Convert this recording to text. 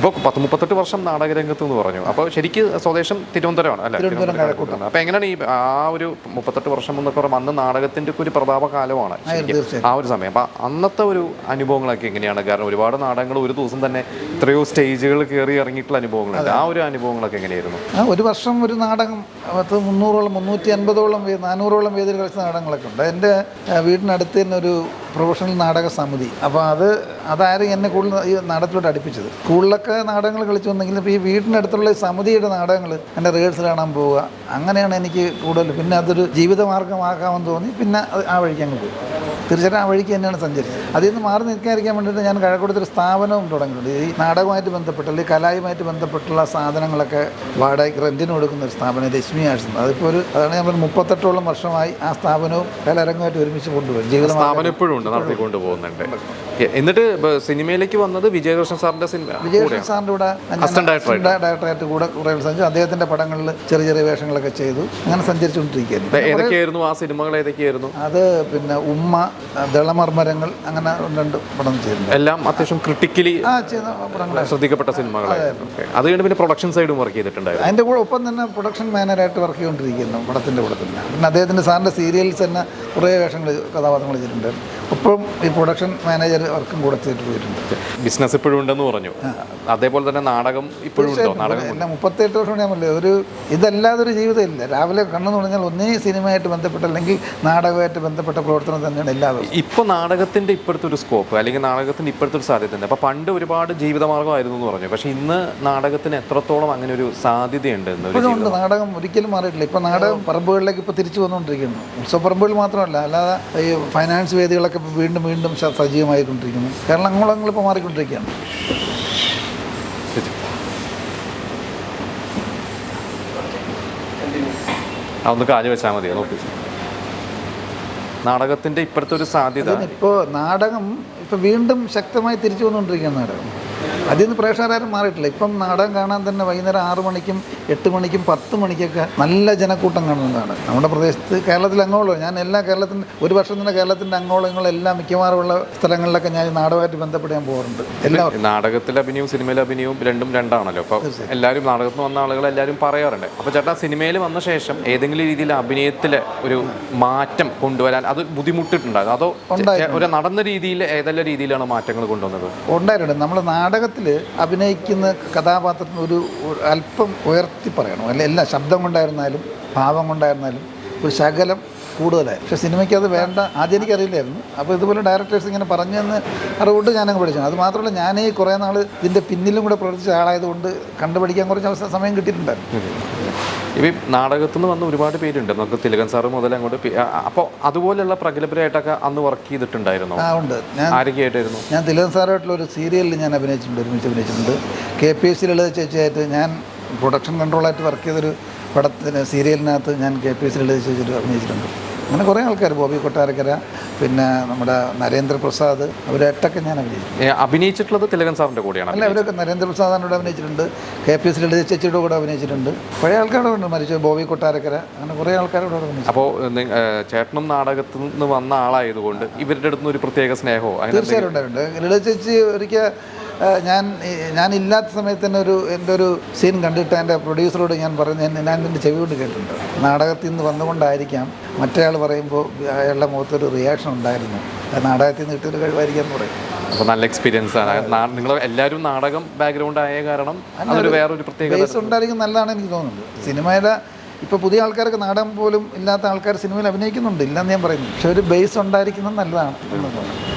ഇപ്പോൾ പത്ത് മുപ്പത്തെട്ട് വർഷം നാടകരംഗത്ത് എന്ന് പറഞ്ഞു. അപ്പോൾ ശരിക്ക് സ്വദേശം തിരുവനന്തപുരമാണ് അല്ലേ? തിരുവനന്തപുരം അപ്പോൾ എങ്ങനെയാണ് ഈ ആ ഒരു മുപ്പത്തെട്ട് വർഷം എന്നൊക്കെ പറയുമ്പോൾ അന്ന് നാടകത്തിന്റെ ഒക്കെ ഒരു പ്രതാപ കാലമാണ് ആ ഒരു സമയം. അപ്പോൾ അന്നത്തെ ഒരു അനുഭവങ്ങളൊക്കെ എങ്ങനെയാണ്? കാരണം ഒരുപാട് നാടകങ്ങൾ ഒരു ദിവസം തന്നെ എത്രയോ സ്റ്റേജുകൾ കയറി ഇറങ്ങിയിട്ടുള്ള അനുഭവങ്ങളുണ്ട്. ആ ഒരു അനുഭവങ്ങളൊക്കെ എങ്ങനെയായിരുന്നു? ഒരു വർഷം ഒരു നാടകം പത്ത് മുന്നൂറോളം മുന്നൂറ്റി അൻപതോളം നാനൂറോളം വേദിയിൽ കളിച്ച നാടകങ്ങളൊക്കെ ഉണ്ട്. എന്റെ വീടിനടുത്ത് തന്നെ ഒരു പ്രൊഫഷണൽ നാടക സമിതി. അപ്പോൾ അത് അതായത് എന്നെ കൂടുതൽ ഈ നാടകത്തിലോട്ട് അടുപ്പിച്ചത്? സ്കൂളിലൊക്കെ നാടകങ്ങൾ കളിച്ചു വന്നെങ്കിലും ഈ വീടിനടുത്തുള്ള അടുത്തുള്ള സമിതിയുടെ നാടകങ്ങൾ എന്റെ റിഹേഴ്സൽ കാണാൻ പോവുക അങ്ങനെയാണ് എനിക്ക് കൂടുതൽ. പിന്നെ അതൊരു ജീവിതമാർഗമാക്കാമെന്ന് തോന്നി പിന്നെ ആ വഴിക്ക് അങ്ങ് പോയി. തീർച്ചയായിട്ടും ആ വഴിക്ക് തന്നെയാണ് സഞ്ചരിച്ചത് അതിൽ നിന്ന് മാറി നിൽക്കാതിരിക്കാൻ വേണ്ടിയിട്ട് ഞാൻ കഴക്കൂടത്തൊരു സ്ഥാപനവും തുടങ്ങിയിട്ടുണ്ട് ഈ നാടകവുമായിട്ട് ബന്ധപ്പെട്ട അല്ലെങ്കിൽ കലായുമായിട്ട് ബന്ധപ്പെട്ടുള്ള സാധനങ്ങളൊക്കെ വാടകയ്ക്ക് റെന്റിന് കൊടുക്കുന്ന ഒരു സ്ഥാപനം രശ്മി ആർട്സ്. അതിപ്പോൾ ഒരു അതാണ് ഞാൻ പറഞ്ഞത് മുപ്പത്തെട്ടോളം വർഷമായി ആ സ്ഥാപനവും കലാരംഗമായിട്ട് ഒരുമിച്ച് കൊണ്ടുപോകും ജീവിതം സ്ഥാപനം ഇപ്പോഴും ഉണ്ട് നടത്തിക്കൊണ്ട് പോകുന്നുണ്ട്. എ- എന്നിട്ട് സിനിമയിലേക്ക് വന്നത് വിജയകൃഷ്ണൻ സാറിന്റെ സിനിമ വിജയകൃഷ്ണൻ സാറിന്റെ കൂടെ ഡയറക്ടറായിട്ട് കൂടെ കുറെ സഞ്ചരിച്ചു അദ്ദേഹത്തിന്റെ പടങ്ങളിൽ ചെറിയ ചെറിയ വേഷങ്ങളൊക്കെ ചെയ്തു. അങ്ങനെ സഞ്ചരിച്ചുകൊണ്ടിരിക്കുകയായിരുന്നു. ഏതൊക്കെയായിരുന്നു? ആ സിനിമകൾ ഏതൊക്കെയായിരുന്നു? അത് പിന്നെ ഉമ്മ ദളമർമരങ്ങൾ അങ്ങനെ രണ്ട് പടം ചെയ്തു എല്ലാം അത്യാവശ്യം ക്രിട്ടിക്കലി ശ്രദ്ധിക്കപ്പെട്ട സിനിമകളായിരുന്നു. അത് കഴിഞ്ഞ് പിന്നെ പ്രൊഡക്ഷൻ സൈഡും വർക്ക് ചെയ്തിട്ടുണ്ടായിരുന്നു. അതിന്റെ കൂടെ ഒപ്പം തന്നെ പ്രൊഡക്ഷൻ മാനേജറായിട്ട് വർക്ക് ചെയ്തുകൊണ്ടിരിക്കുന്നു പടത്തിന്റെ കൂടെ തന്നെ. പിന്നെ അദ്ദേഹത്തിന്റെ സാറിന്റെ സീരിയൽസ് തന്നെ കുറേ വേഷങ്ങൾ കഥാപാത്രങ്ങൾ ചെയ്തിട്ടുണ്ട്. ഒപ്പം ഈ പ്രൊഡക്ഷൻ മാനേജർ വർക്കും കൂടെ ചെയ്തിട്ട് പോയിട്ടുണ്ട്. ബിസിനസ് ഇപ്പോഴും ഉണ്ടെന്ന് പറഞ്ഞു. അതേപോലെ തന്നെ നാടകം ഇപ്പോഴും ഉണ്ടോ? നാടകം എന്നെ മുപ്പത്തെട്ട് വർഷം ഞാൻ ഒരു ഇതല്ലാതെ ഒരു ജീവിതമില്ല രാവിലെ കണ്ണെന്ന് പറഞ്ഞാൽ ഒന്നേ സിനിമയായിട്ട് ബന്ധപ്പെട്ട അല്ലെങ്കിൽ നാടകമായിട്ട് ബന്ധപ്പെട്ട പ്രവർത്തനം തന്നെയാണ് എല്ലാ ദിവസവും. ഇപ്പൊ നാടകത്തിന്റെ ഇപ്പോഴത്തെ ഒരു സ്കോപ്പ് അല്ലെങ്കിൽ നാടകത്തിന്റെ ഇപ്പോഴത്തെ ഒരു സാധ്യത ഉണ്ട്. അപ്പൊ പണ്ട് ഒരുപാട് ജീവിതമാർഗമായിരുന്നു എന്ന് പറഞ്ഞു. പക്ഷേ ഇന്ന് നാടകത്തിന് എത്രത്തോളം അങ്ങനെ ഒരു സാധ്യതയുണ്ട് ഇപ്പോഴും നാടകം ഒരിക്കലും മാറിയിട്ടില്ല. ഇപ്പോൾ നാടകം പറമ്പുകളിലേക്ക് ഇപ്പോൾ തിരിച്ചു വന്നുകൊണ്ടിരിക്കുന്നു. ഉത്സവ പറമ്പുകൾ മാത്രമല്ല അല്ലാതെ ഈ ഫൈനാൻസ് വേദികളൊക്കെ ഇപ്പോൾ വീണ്ടും വീണ്ടും സ- സജീവമായിക്കൊണ്ടിരിക്കുന്നു കാരണം അങ്ങോളങ്ങൾ ഇപ്പോൾ മാറിക്കൊണ്ടിരിക്കുകയാണ് അതൊന്ന് കാൽ വെച്ചാൽ മതി നോക്കി. നാടകത്തിന്റെ ഇപ്പോഴത്തെ ഒരു സാധ്യത. ഇപ്പോൾ നാടകം ഇപ്പോൾ വീണ്ടും ശക്തമായി തിരിച്ചു വന്നുകൊണ്ടിരിക്കുന്ന നാടകം. അതിൽ നിന്ന് പ്രേക്ഷകരാരും മാറിയിട്ടില്ല. ഇപ്പം നാടകം കാണാൻ തന്നെ വൈകുന്നേരം ആറ് മണിക്കും എട്ട് മണിക്കും പത്ത് മണിക്കൊക്കെ നല്ല ജനക്കൂട്ടം കാണുന്നതാണ് നമ്മുടെ പ്രദേശത്ത് കേരളത്തിൽ അങ്ങോളം. ഞാൻ എല്ലാ കേരളത്തിന്റെ ഒരു വർഷം തന്നെ കേരളത്തിന്റെ അങ്ങോളങ്ങളും അങ്ങോളങ്ങളെല്ലാം മിക്കവാറുമുള്ള സ്ഥലങ്ങളിലൊക്കെ ഞാൻ നാടകമായിട്ട് ബന്ധപ്പെട്ട് ഞാൻ പോകാറുണ്ട്. എല്ലാവരും നാടകത്തിലെ അഭിനയവും സിനിമയിലെ അഭിനയവും രണ്ടും രണ്ടാണല്ലോ. അപ്പോൾ എല്ലാവരും നാടകത്തിൽ വന്ന ആളുകൾ എല്ലാവരും പറയാറുണ്ട്. അപ്പോൾ ചേട്ടാ സിനിമയിൽ വന്ന ശേഷം ഏതെങ്കിലും രീതിയിൽ അഭിനയത്തിലെ ഒരു മാറ്റം കൊണ്ടുവരാൻ അത് ബുദ്ധിമുട്ടിട്ടുണ്ടായിരുന്നു. അതോ ഒരു നടന്ന രീതിയിൽ ഏതെല്ലാം രീതിയിലാണ് മാറ്റങ്ങൾ കൊണ്ടുവന്നത്? ഉണ്ടായിട്ടുണ്ട് നമ്മൾ നാടകത്തിൽ അഭിനയിക്കുന്ന കഥാപാത്രത്തിന് ഒരു അല്പം ഉയർത്തി പറയണം. അല്ലെ എല്ലാ ശബ്ദം കൊണ്ടായിരുന്നാലും ഭാവം കൊണ്ടായിരുന്നാലും ഒരു ശകലം കൂടുതലായി പക്ഷേ സിനിമയ്ക്ക് അത് വേണ്ട. ആദ്യം എനിക്കറിയില്ലായിരുന്നു. അപ്പോൾ ഇതുപോലെ ഡയറക്ടേഴ്സ് ഇങ്ങനെ പറഞ്ഞു തന്ന് അറിവുകൊണ്ട് ഞാനങ്ങ് പഠിച്ചു. അത് മാത്രമല്ല ഞാനേ കുറേ നാൾ ഇതിന്റെ പിന്നിലും കൂടെ പ്രവർത്തിച്ച ആളായതുകൊണ്ട് കണ്ടുപഠിക്കാൻ കുറച്ച് അവസരം സമയം കിട്ടിയിട്ടുണ്ടായിരുന്നു. ഇപ്പം നാടകത്തിൽ നിന്ന് വന്ന ഒരുപാട് പേരുണ്ട്. നമുക്ക് തിലകൻ സാറ് മുതൽ അങ്ങോട്ട് അപ്പോൾ അതുപോലെയുള്ള പ്രഗത്ഭരായിട്ടൊക്കെ അന്ന് വർക്ക് ചെയ്തിട്ടുണ്ടായിരുന്നു? ആ ഉണ്ട്. ഞാൻ ആരൊക്കെയായിട്ടായിരുന്നു? ഞാൻ തിലകൻ സാറായിട്ടുള്ള ഒരു സീരിയലിൽ ഞാൻ അഭിനയിച്ചിട്ടുണ്ട് ഒരുമിച്ച് അഭിനയിച്ചിട്ടുണ്ട്. K P S C Lalitha ചേച്ചിയായിട്ട് ഞാൻ പ്രൊഡക്ഷൻ കൺട്രോളായിട്ട് വർക്ക് ചെയ്തൊരു പടത്തിന് സീരിയലിനകത്ത് ഞാൻ K P S C Lalitha ചേച്ചിയിട്ട് അഭിനയിച്ചിട്ടുണ്ട്. അങ്ങനെ കുറേ ആൾക്കാർ ബോബി കൊട്ടാരക്കര പിന്നെ നമ്മുടെ നരേന്ദ്രപ്രസാദ് അവരായിട്ടൊക്കെ ഞാൻ അഭിനയിച്ചു അഭിനയിച്ചിട്ടുള്ളത് തിലകൻ സാറിന്റെ കൂടെയാണ് അല്ല അവരൊക്കെ നരേന്ദ്രപ്രസാദ് കൂടെ അഭിനയിച്ചിട്ടുണ്ട്. K P S C Lalitha ചേച്ചിയുടെ കൂടെ അഭിനയിച്ചിട്ടുണ്ട്. പഴയ ആൾക്കാരുടെ ഉണ്ട് മരിച്ചു ബോബി കൊട്ടാരക്കര. അങ്ങനെ കുറേ ആൾക്കാരോട് അഭിനയിച്ചു അപ്പോൾ ചേട്ടനും നാടകത്തിൽ നിന്ന് വന്ന ആളായതുകൊണ്ട് ഇവരുടെ അടുത്ത് ഒരു പ്രത്യേക സ്നേഹമോ? തീർച്ചയായിട്ടും ഉണ്ടായിട്ടുണ്ട്. ലളിത ചേച്ചി ഒരിക്കൽ ഞാൻ ഞാൻ ഇല്ലാത്ത സമയത്ത് തന്നെ ഒരു എന്റെ ഒരു സീൻ കണ്ടിട്ട് എന്റെ പ്രൊഡ്യൂസറോട് ഞാൻ പറഞ്ഞു ഞാൻ എന്റെ ചെവി കൊണ്ട് കേട്ടിട്ടുണ്ട്. നാടകത്തിൽ നിന്ന് വന്നുകൊണ്ടായിരിക്കാം. മറ്റേയാൾ പറയുമ്പോൾ അയാളുടെ മുഖത്തൊരു റിയാക്ഷൻ ഉണ്ടായിരുന്നു. നാടകത്തിൽ നിന്ന് കിട്ടിയൊരു കഴിവായിരിക്കാം എന്ന് പറയും. അപ്പോൾ നല്ല എക്സ്പീരിയൻസ് ആണ്. നിങ്ങൾ എല്ലാവരും നാടകം ബാക്ക്ഗ്രൗണ്ട് ആയ കാരണം അതൊരു വേറൊരു പ്രത്യേകത ഉണ്ടായിരിക്കും നല്ലതാണ് എനിക്ക് തോന്നുന്നത്. സിനിമയുടെ ഇപ്പോൾ പുതിയ ആൾക്കാർക്ക് നാടകം പോലും ഇല്ലാത്ത ആൾക്കാർ സിനിമയിൽ അഭിനയിക്കുന്നുണ്ട് ഇല്ലെന്ന് ഞാൻ പറയുന്നു. പക്ഷെ ഒരു ബേസ് ഉണ്ടായിരിക്കുന്നത് നല്ലതാണ്. എന്ന് തോന്നുന്നു